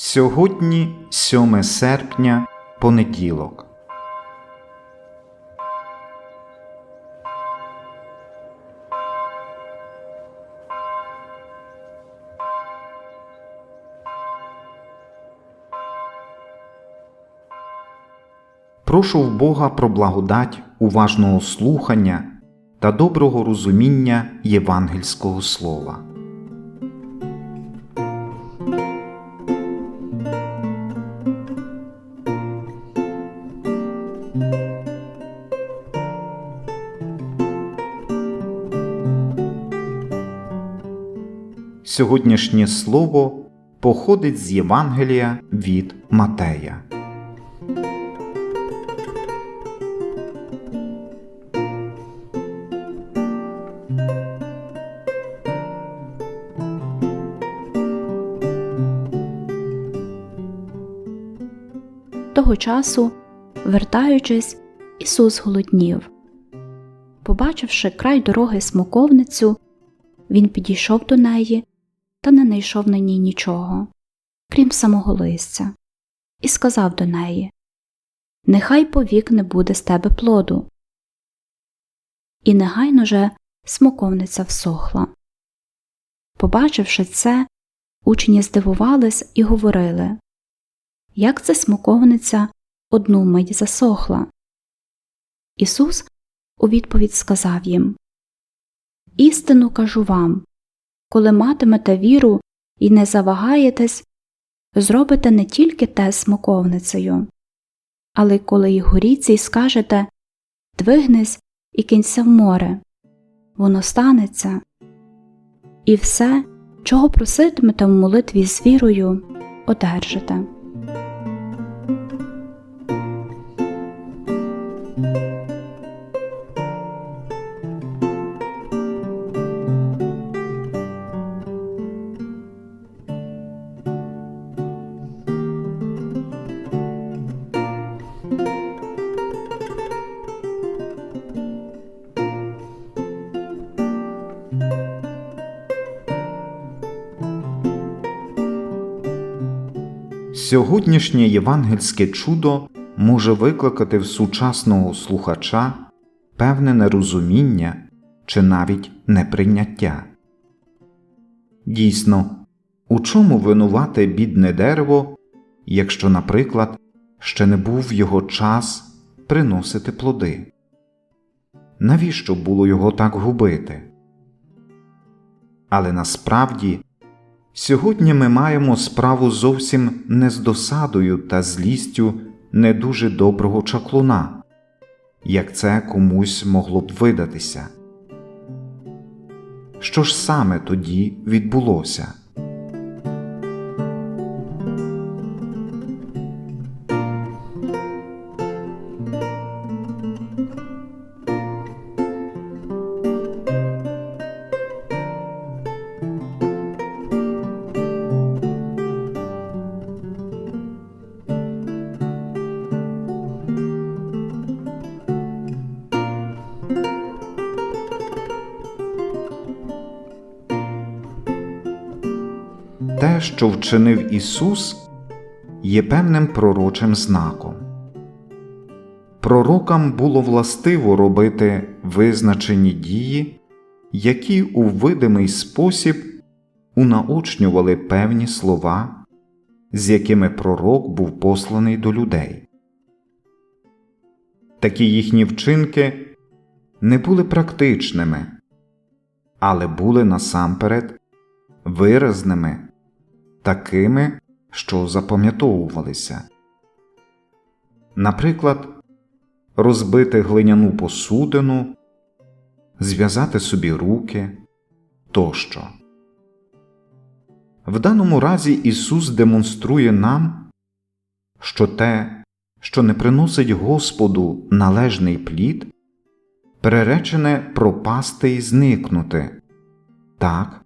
Сьогодні 7 серпня, понеділок. Прошу в Бога про благодать уважного слухання та доброго розуміння євангельського слова. Сьогоднішнє слово походить з Євангелія від Матея. Того часу, вертаючись, Ісус голоднів. Побачивши край дороги смоковницю, він підійшов до неї та не знайшов на ній нічого, крім самого листя, і сказав до неї Нехай повік не буде з тебе плоду. І негайно же смоковниця всохла. Побачивши це, учні здивувались і говорили як це смоковниця одну мить засохла. Ісус у відповідь сказав їм Істину кажу вам коли матимете віру і не завагаєтесь, зробите не тільки те смоковницею, але коли й й скажете Двигнись і кинься в море, воно станеться, і все, чого проситимете в молитві з вірою, одержите. Сьогоднішнє євангельське чудо може викликати в сучасного слухача певне нерозуміння чи навіть неприйняття. Дійсно, у чому винувате бідне дерево, якщо, наприклад, ще не був його час приносити плоди? Навіщо було його так губити? Але насправді Сьогодні ми маємо справу зовсім не з досадою та злістю не дуже доброго чаклуна, як це комусь могло б видатися. Що ж саме тоді відбулося? Що вчинив Ісус, є певним пророчим знаком. Пророкам було властиво робити визначені дії, які у видимий спосіб унаочнювали певні слова, з якими пророк був посланий до людей. Такі їхні вчинки не були практичними, але були насамперед виразними такими, що запам'ятовувалися. Наприклад, розбити глиняну посудину, зв'язати собі руки тощо. В даному разі Ісус демонструє нам, що те, що не приносить Господу належний плід, переречене пропасти і зникнути, так,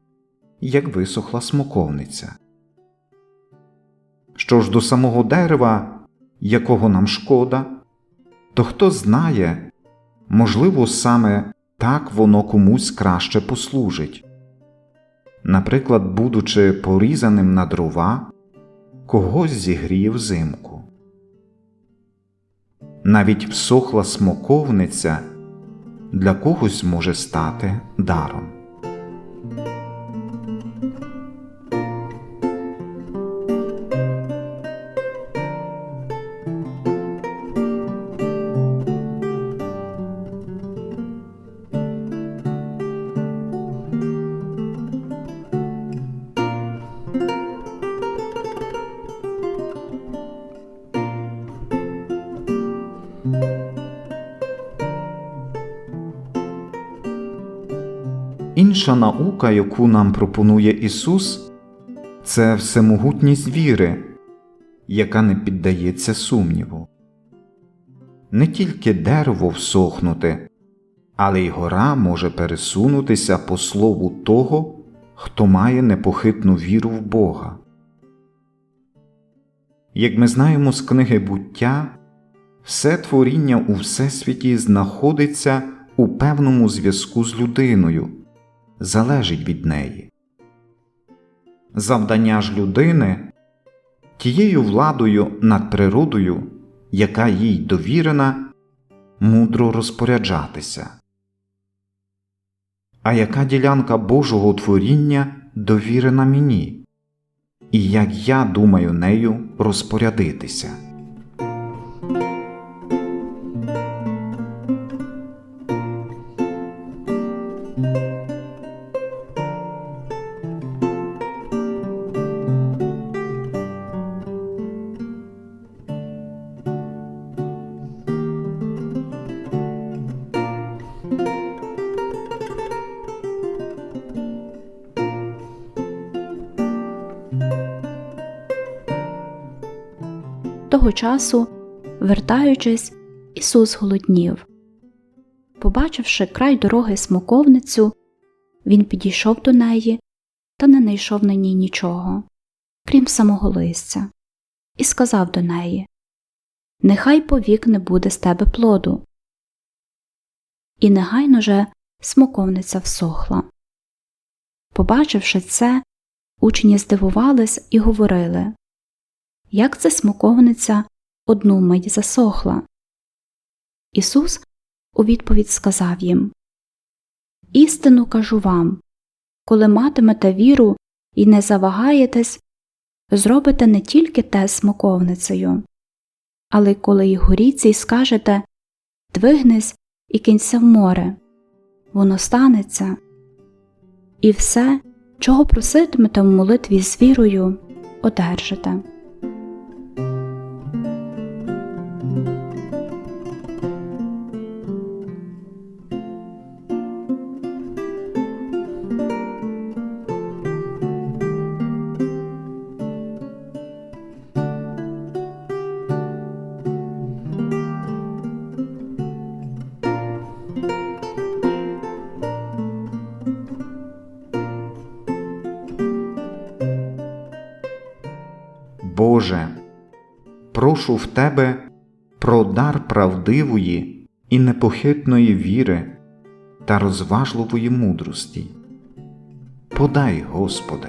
як висохла смоковниця. Що ж до самого дерева, якого нам шкода, то хто знає, можливо, саме так воно комусь краще послужить. Наприклад, будучи порізаним на дрова, когось зігріє взимку. Навіть всохла смоковниця для когось може стати даром. Інша наука, яку нам пропонує Ісус, це всемогутність віри, яка не піддається сумніву. Не тільки дерево всохнути, але й гора може пересунутися по слову того, хто має непохитну віру в Бога. Як ми знаємо з книги буття, все творіння у Всесвіті знаходиться у певному зв'язку з людиною, залежить від неї. Завдання ж людини тією владою над природою, яка їй довірена, мудро розпоряджатися. А яка ділянка Божого творіння довірена мені, і як я думаю нею розпорядитися. Того часу, вертаючись, Ісус голоднів. Побачивши край дороги смоковницю, він підійшов до неї та не знайшов на ній нічого, крім самого листя, і сказав до неї Нехай повік не буде з тебе плоду. І негайно же смоковниця всохла. Побачивши це, учні здивувались і говорили як це смоковниця одну мить засохла. Ісус у відповідь сказав їм Істину кажу вам коли матимете віру і не завагаєтесь, зробите не тільки те смоковницею, але й коли й й скажете Двигнись і кинься в море, воно станеться. І все, чого проситимете в молитві з вірою, одержите. Боже, прошу в Тебе про дар правдивої і непохитної віри та розважливої мудрості. Подай, Господи.